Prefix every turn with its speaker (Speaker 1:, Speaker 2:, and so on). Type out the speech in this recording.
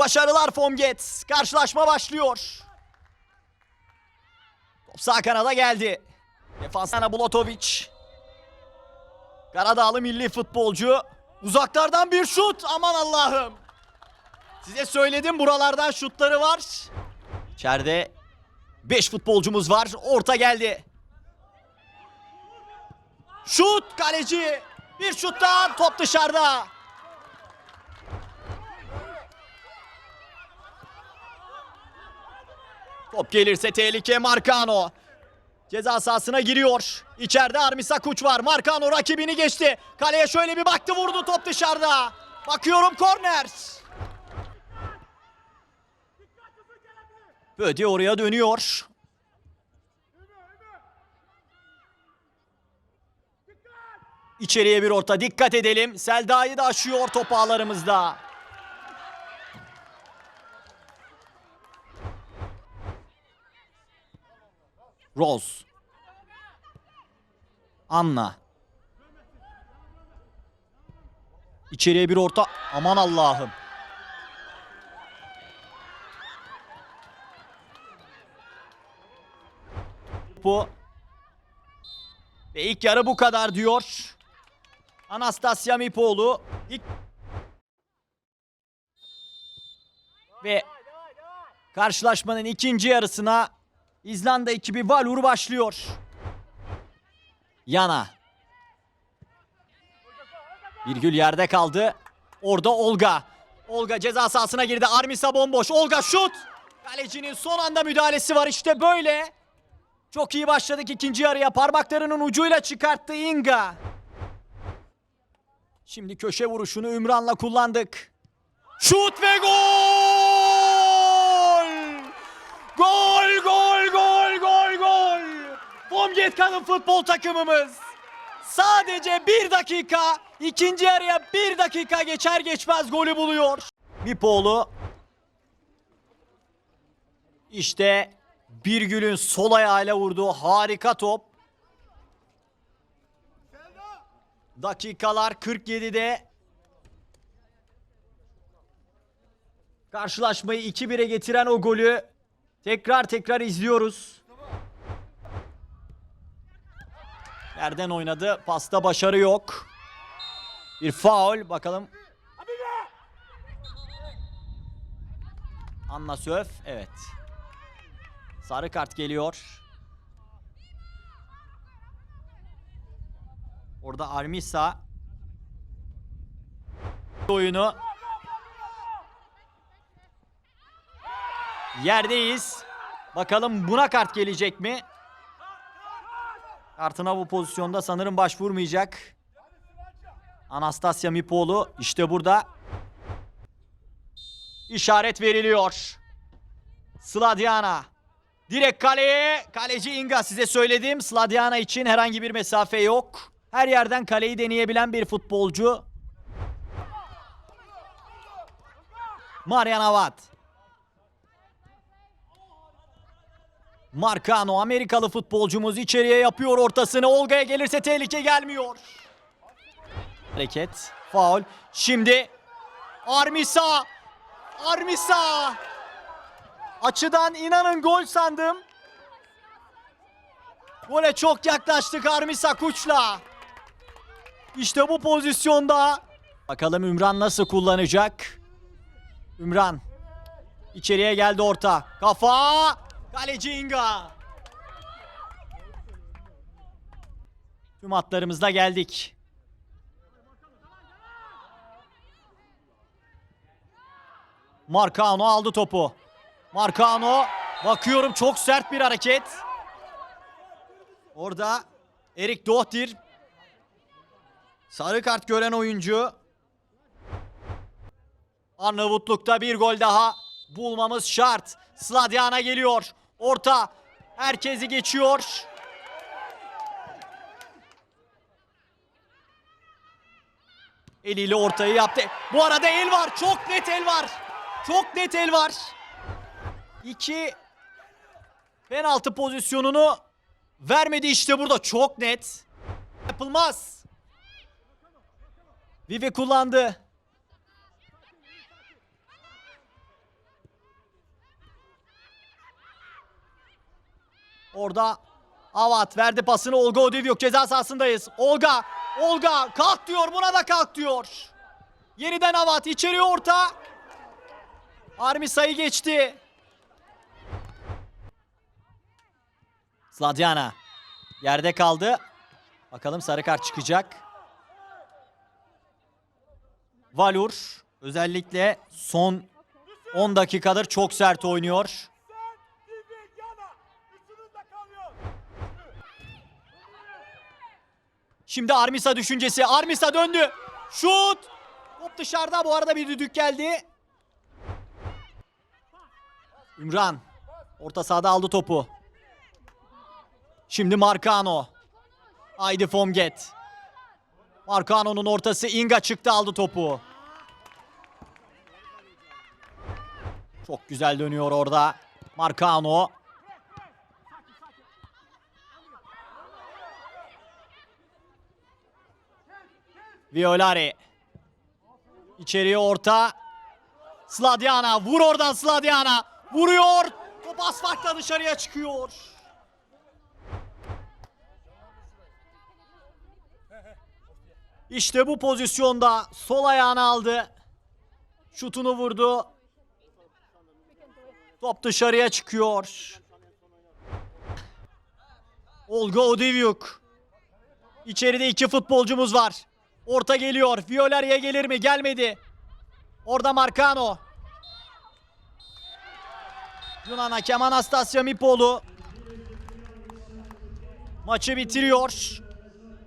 Speaker 1: Başarılar Fomget. Karşılaşma başlıyor. Top sağ kanada geldi. Defansana Bulatovic. Karadağlı milli futbolcu. Uzaklardan bir şut. Aman Allah'ım. Size söyledim buralardan şutları var. İçeride 5 futbolcumuz var. Orta geldi. Şut kaleci. Bir şuttan top dışarıda. Top gelirse tehlike Marcano. Ceza sahasına giriyor. İçeride Armisa Kuç var. Marcano rakibini geçti. Kaleye şöyle bir baktı vurdu top dışarıda. Bakıyorum korner. Bödi oraya dönüyor. İçeriye bir orta dikkat edelim. Selda'yı da aşıyor top ağlarımızda. Rose. Anna. İçeriye bir orta. Aman Allah'ım. Bu. Ve ilk yarı bu kadar diyor. Anastasia Mipoğlu. İlk... Ve karşılaşmanın ikinci yarısına İzlanda ekibi Valur başlıyor. Yana. Virgül yerde kaldı. Orada Olga. Olga ceza sahasına girdi. Armisa bomboş. Olga şut. Kalecinin son anda müdahalesi var. İşte böyle. Çok iyi başladık ikinci yarıya. Parmaklarının ucuyla çıkarttı Inga. Şimdi köşe vuruşunu Ümran'la kullandık. Şut ve gol! Gol, gol, gol, gol, gol! Bomget Kadın futbol takımımız. Sadece bir dakika, ikinci yarıya bir dakika geçer geçmez golü buluyor. Mipoğlu. İşte Birgül'ün sol ayağıyla vurduğu harika top. Dakikalar 47'de karşılaşmayı 2-1'e getiren o golü tekrar tekrar izliyoruz. Yerden oynadı. Pasta başarı yok. Bir faul. Bakalım. Anna Söf. Evet. Sarı kart geliyor. Orada Armisa oyunu yerdeyiz. Bakalım buna kart gelecek mi? Kartına bu pozisyonda sanırım başvurmayacak. Anastasia Mipoğlu işte burada. İşaret veriliyor. Sladiana. Direkt kaleye. Kaleci Inga size söyledim. Sladiana için herhangi bir mesafe yok. Her yerden kaleyi deneyebilen bir futbolcu. Marian Avat. Marcano Amerikalı futbolcumuz içeriye yapıyor ortasını. Olga'ya gelirse tehlike gelmiyor. Hareket. Faul. Şimdi Armisa. Armisa. Açıdan inanın gol sandım. Gole çok yaklaştık Armisa Kuç'la. İşte bu pozisyonda. Bakalım Ümran nasıl kullanacak. Ümran. İçeriye geldi orta. Kafa. Kaleci Inga. Tüm hatlarımızda geldik. Marcano aldı topu. Marcano bakıyorum çok sert bir hareket. Orada Erik Dohtir sarı kart gören oyuncu. Arnavutluk'ta bir gol daha bulmamız şart. Sladyan'a geliyor. Orta herkesi geçiyor. Eliyle ortayı yaptı. Bu arada el var. Çok net el var. Çok net el var. İki penaltı pozisyonunu vermedi işte burada. Çok net. Yapılmaz. Vive kullandı. Orada Avat verdi pasını Olga Odivyuk ceza sahasındayız. Olga, Olga kalk diyor buna da kalk diyor. Yeniden Avat içeri orta. Armi sayı geçti. Sladyana yerde kaldı. Bakalım sarı kart çıkacak. Valur özellikle son 10 dakikadır çok sert oynuyor. Şimdi Armisa düşüncesi. Armisa döndü. Şut. Top dışarıda. Bu arada bir düdük geldi. Ümran. Orta sahada aldı topu. Şimdi Marcano. Haydi Fomget. Marcano'nun ortası Inga çıktı aldı topu. Çok güzel dönüyor orada. Marcano. Violari. İçeriye orta. Sladyana. Vur oradan Sladyana. Vuruyor. Top asfaltla dışarıya çıkıyor. İşte bu pozisyonda sol ayağını aldı. Şutunu vurdu. Top dışarıya çıkıyor. Olga Odivyuk. İçeride iki futbolcumuz var. Orta geliyor. Violari'ye gelir mi? Gelmedi. Orada Marcano. Yunan hakem Anastasya Mipolu. Maçı bitiriyor.